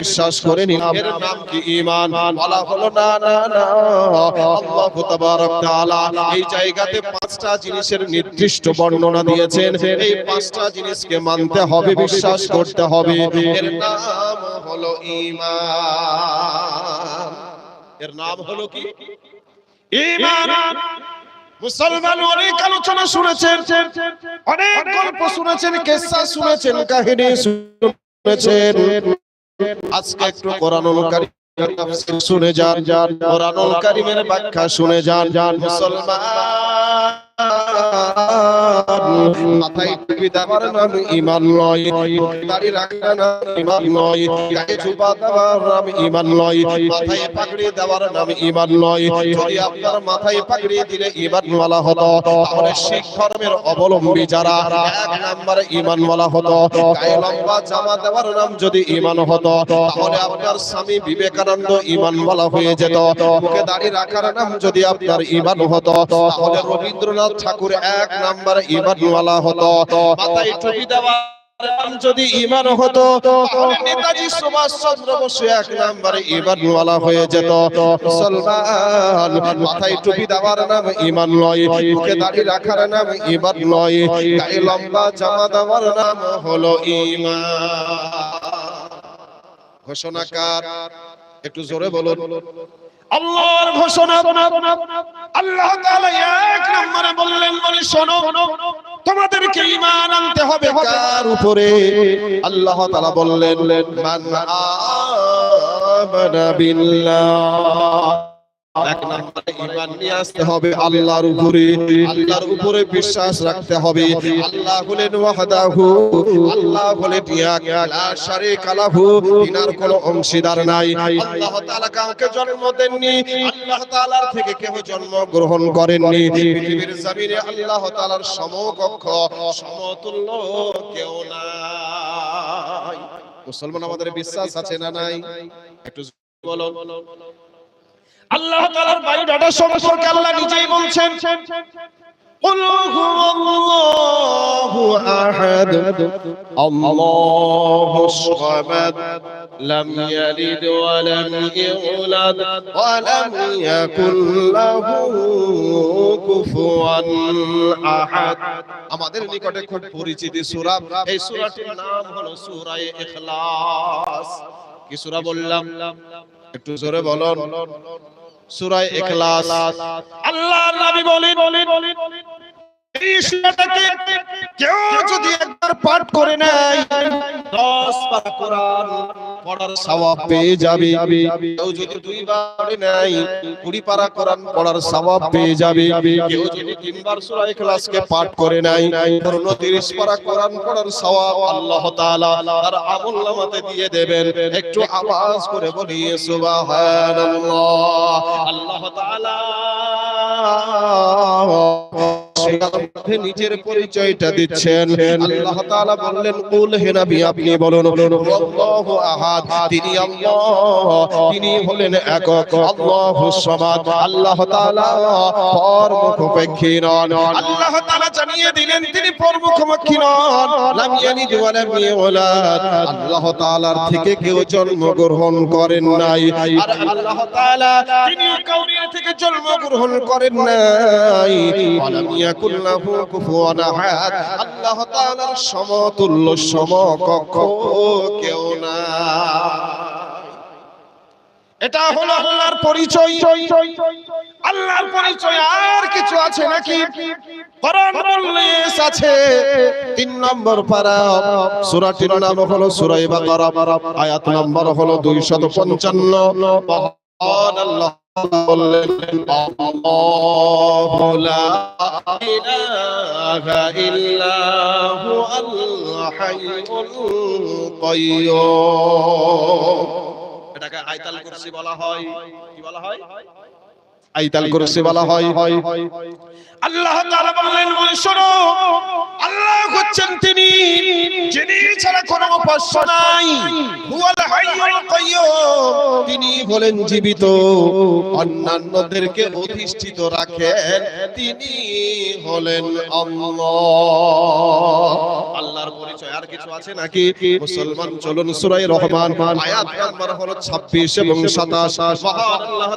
বিশ্বাস করে নিলাম এর নাম কি? ঈমান? বলা হলো না না না। আল্লাহ তাবারক তাআলা এই জায়গাতে পাঁচটা জিনিসের নির্দিষ্ট বর্ণনা দিয়েছেন। এই পাঁচটা জিনিসকে মানতে হবে বিশ্বাস করতে হবে। এর নাম হলো ঈমান। এর নাম হলো কি? ঈমান। মুসলমান অনেক আলোচনা শুনেছেন অনেক গল্প শুনেছেন কেসা শুনেছেন কাহিনী শুনেছেন আজকে একটু কোরআনুল কারীম শুনে যান। কোরআনুল কারীমের ব্যাখ্যা শুনে যান। মুসলমান মাথায় টুপি দেওয়ার নাম ঈমান নয় দাড়ি রাখার নাম ঈমান নয় গায়ে জুবা দেওয়ার নাম ঈমান নয় মাথায় পাগড়ি দেওয়ার নাম ঈমান নয় যদি আপনার মাথায় পাগড়ি দিলে ঈমান ওয়ালা হতো তাহলে শিখ ধর্মের অবলম্বী যারা এক নম্বরে ঈমান ওয়ালা হতো গায়ে লম্বা জামা দেওয়ার নাম যদি ঈমান হতো তাহলে আপনার স্বামী বিবেকানন্দ ঈমান ওয়ালা হয়ে যেত মুখে দাড়ি রাখার নাম যদি আপনার ঈমান হতো তাহলে রবীন্দ্রনাথ ঠাকুর এক নাম্বার ঈমানওয়ালা হতো। মাথায় দেওয়া যদি ঈমান হতো নেতাজি সুভাষ চন্দ্র বসু এক নাম্বারে হয়ে যেত। মাথায় টুপি দেওয়ার নাম ঈমান নয় দাড়ি রাখার নাম ঈমান নয় লম্বা জামা দেওয়ার নাম হলো ঈমান ঘোষণাকার একটু জোরে বলুন। আল্লাহর ঘোষণা। আল্লাহ এক নম্বরে বললেন, বলে, শোনো, তোমাদেরকে ঈমান আনতে হবে কার উপরে? আল্লাহ তালা বললেন এক নম্বরে ঈমান নিয়ে আসতে হবে আল্লাহর উপরে। আল্লাহর উপরে বিশ্বাস রাখতে হবে। আল্লাহ হলেন ওয়াহদাহু। আল্লাহ হলেন এক লা শারীকা লাহু। তিনার কোনো অংশীদার নাই। আল্লাহ তাআলা কাউকে জন্ম দেননি। আল্লাহ তাআলার থেকে কেউ জন্ম গ্রহণ করেননি। পৃথিবীর জমিনে আল্লাহ তাআলার সমকক্ষ সমতুল্য কেউ নাই। মুসলমান আমাদের বিশ্বাস আছে না নাই? একটু বলো। আল্লাহ তাআলার বায়ুডাটা সম্পর্কে আল্লাহ নিজেই বলছেন قل هو الله أحد الله الصمد لم يلد ولم يولد ولم يكن له كفوا أحد আমাদের নিকটে খুব পরিচিত সূরা এই সূরাটির নাম হলো সূরা ইখলাস কি সূরা বললাম একটু জোরে বলুন সূরা ইখলাস। আল্লাহর নবী বলেন এই সূরাটাকে কেউ যদি একবার পাঠ করে নেয় 10 পারা কোরআন পড়ার সওয়াব পেয়ে যাবে। কেউ যদি দুইবার পড়ে নেয় 20 পারা কোরআন পড়ার সওয়াব পেয়ে যাবে। কেউ যদি তিনবার সূরা ইখলাসকে পাঠ করে নেয় পূর্ণ 30 পারা কোরআন পড়ার সওয়াব আল্লাহ তাআলা তার আমলনামাতে দিয়ে দেবেন। একটু আওয়াজ করে বলি সুবহানাল্লাহ। মধ্যে নিজের পরিচয়টা দিচ্ছেন। আল্লাহ তাআলা বললেন কুল হে নবী আপনি বলুন আল্লাহু আহাদ তিনি আল্লাহ। তিনি হলেন একক আল্লাহু সামাদ। আল্লাহ তাআলা পরমুখপেক্ষী নন। আল্লাহ তাআলা জানিয়ে দিলেন তিনি পরমুখপেক্ষী নন। লাম ইয়ালিদ ওয়া লাম ইউলাদ। আল্লাহ তাআলার থেকে কেউ জন্মগ্রহণ করেন নাই। আর আল্লাহ তাআলা তিনি কাউরিয়া থেকে জন্মগ্রহণ করেন নাই। ওয়ালাম ইয়াকুল লাহু কুফুয়ান আহাদ আল্লাহ তাআলার সমতুল্য সমকক্ষ কেউ না এটা হলো আল্লাহর পরিচয়। আল্লাহর পরিচয় আর কিছু আছে নাকি? কোরআন উল্লেখ আছে। তিন নম্বর পারা, সূরাটির নাম হলো সূরা আয়াত নম্বর হলো 255 মহান বললেন আল্লাহু লা ইলাহা ইল্লা হু আল এটাকে কুরসি বলা হয়। কি বলা হয়? আয়াতুল কুরসি বলা হয়। আল্লাহ তাআলা বললেন, বলে শোনো, আল্লাহ হচ্ছেন তিনি, যিনি ছাড়া কোনো ভাষ্য নাই। কাইয়্যুম তিনি বলেন, জীবিত। অন্যান্যদেরকে অধিষ্ঠিত রাখেন। তিনি হলেন আল্লাহর পরিচয় আর কিছু আছে নাকি? মুসলমান চলুন সুরাই রহমান। 26 এবং 27 আল্লাহ